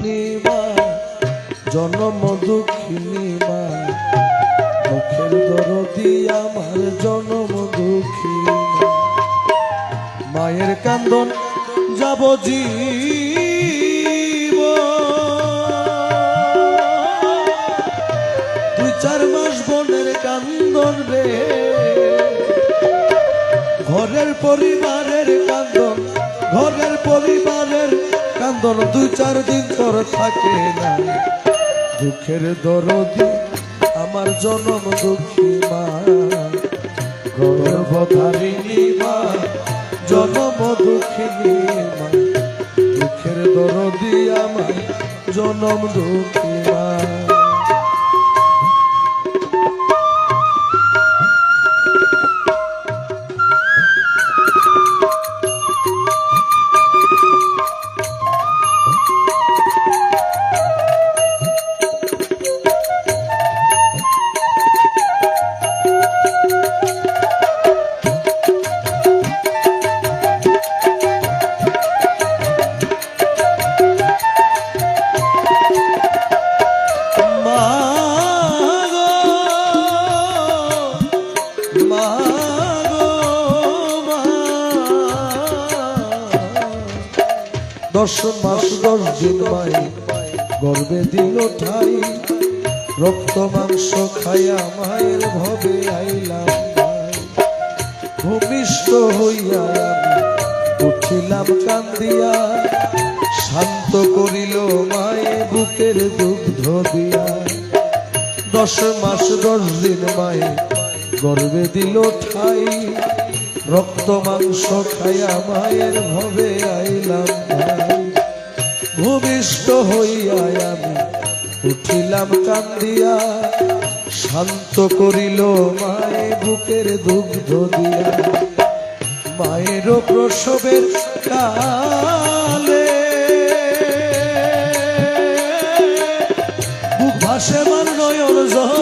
মা জনম দুঃখিনী মা মুখের দরদি আমার জনম দুঃখিনী মা। মায়ের কান্দন যাব জীব। দুই চার মাস বোনের কান্দন রে। ঘরের পরিবারের কান্দন, ঘরের পরিবারের কান্দন দু চার দিন পর থাকে না। দুঃখের দরদি আমার জনম দুঃখী মা। গর্ভধারিণী মা, জনম দুঃখিনী মা। দুঃখের দরদি আমার জনম দুঃখী মা। দশ মাস দশ দিন মাই গর্বে দিল ঠাই। রক্ত মাংস খাইয়া মায়ের ভবে আইলাম। ভূমিষ্ঠ হইয়া উঠিলাম কান্দিয়া। শান্ত করিল মায়ে বুকের দুগ্ধ দিয়া। দশ মাস দশ দিন মায়ে গর্বে দিল ঠাই। রক্ত মাংস খাইয়া মায়ের ভবে আইলাম ভাই। ভূমিষ্ঠ হইয়া আমি উঠিলাম কান্দিয়া, শান্ত করিল মায়ে বুকের দুগ্ধ দিয়া। মায়ের প্রসবের কালে ভাসে নয়ন জলে।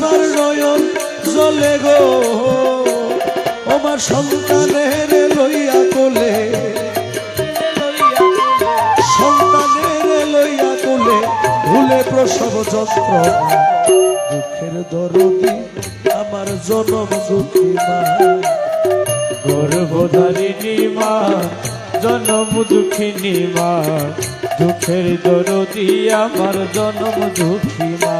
ভাসে নয়ন জলে গো। আমার সন্তানের লইয়া কোলে, সন্তানের লইয়া কোলে ভুলে প্রসব যন্ত্রণা দুঃখের দরদি আমার জনম দুঃখী মা। গর্ভধারিণী মা, জনম দুঃখিনী মা। দুঃখের দরদি আমার জনম দুঃখী মা।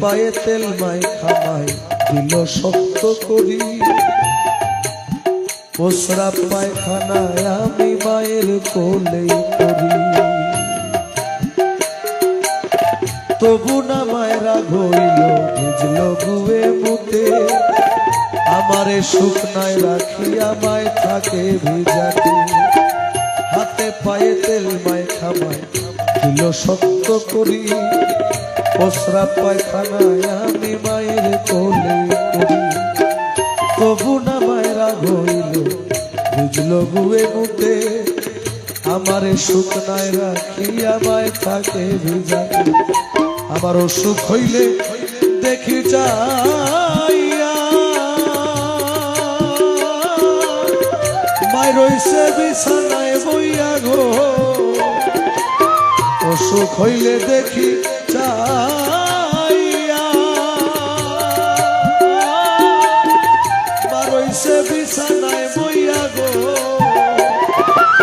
পায়ে তেল মাই খামাই দিল শক্ত করি। পোসরা পায়খানায় আমি মায়ের কোলে করি তবু না মায়েরা গইল ভিজল গুয়ে মুতে। আমারে শুকনায় রাখি আমায় থাকে ভিজাতে। হাতে পায়ে তেল মায় খামায় দিল শক্ত করি। পসরা পায়খানায় আমি মায়ের কোলে করি তবু না মায়েরা গইল বুঝল গুয়ে আমারে শুকনায় রাখি আমায় থাকে ভিজাতে আমার অসুখ হইলে দেখি যাইয়া। মায় রইছে বিছানায় বইয়া গো। অসুখ হইলে দেখি রইছে বইয়া গো।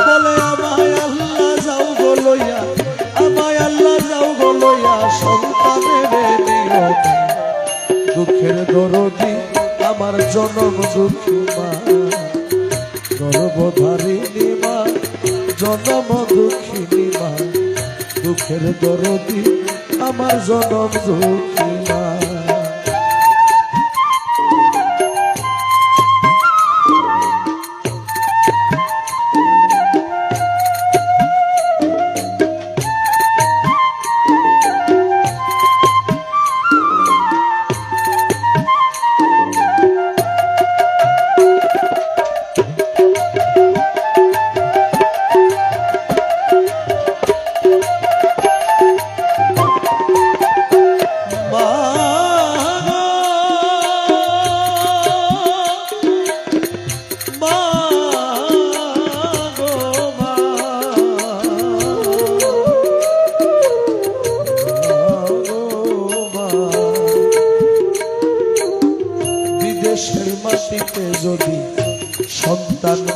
বলে আমায় আল্লাহ যাও গো লইয়া, আমায় আল্লাহ যাও গো লইয়া সন্তানের দুঃখের দরদি আমার জনম দুঃখী মা। গর্ভধারিণী মা, জনম দুঃখিনী মা। দুঃখের দরদি আমার জনম দুঃখী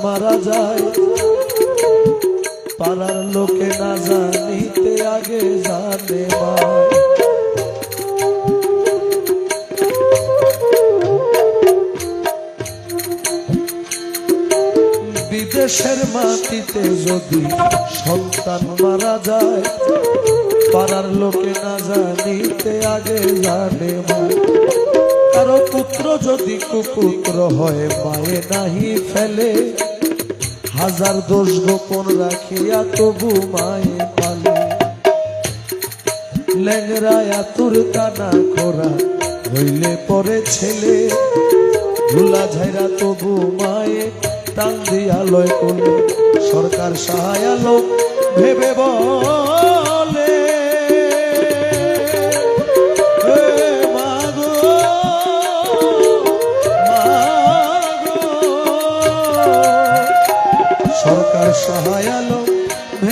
মারা যায়। পাড়ার লোকে না জানিতে আগে জানে বিদেশের মাটিতে যদি সন্তান মারা যায়, পাড়ার লোকে না জানিতে আগে জানে কারও পুত্র যদি কুপুত্র হয়, মায়ে নাহি ফেলে। হাজার দোষ গোপন রাখিয়া তবু মায়ে পালে। ল্যাংরায়া তোর কানা খোরা হইলে পরে ছেলে। ধুলা ঝাইরা তবু মায়ে টান দিয়া লয় কোলে। সরকার সহায়ালো ভেবে বলে।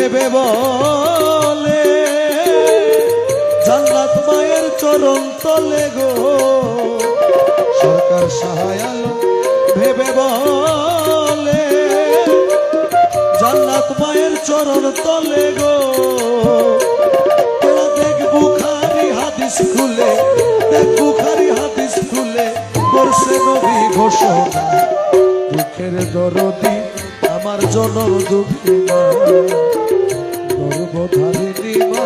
ভেবে বলে, জান্নাত মায়ের চরণ তলে গো। সরকার সহায়ালো ভেবে বলে, জান্নাত মায়ের চরণ তলে গো। তোরা দেখ বুখারি হাদিস খুলে, দেখ বুখারি হাদিস খুলে করছে নবী ঘোষণা, দুঃখের দরদি আমার জনম দুঃখী গর্ভধারিণী মা,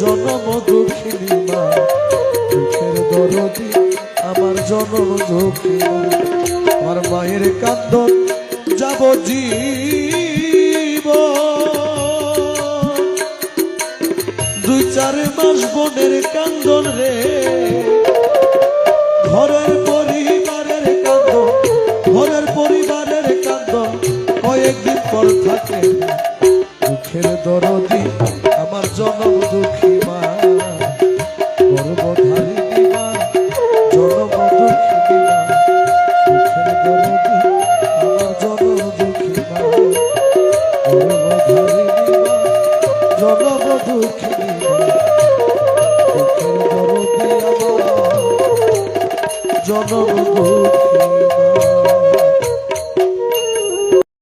জনম দুঃখিনী মা। দুঃখের দরদি আমার জনম দুঃখী আমার মায়ের কান্দন যাব জীব দুই চার মাস বোনের কান্দন রে, ঘরের পরিবারের কান্দন, ঘরের পরিবারের কান্দন। কয়েকদিন পর থাকে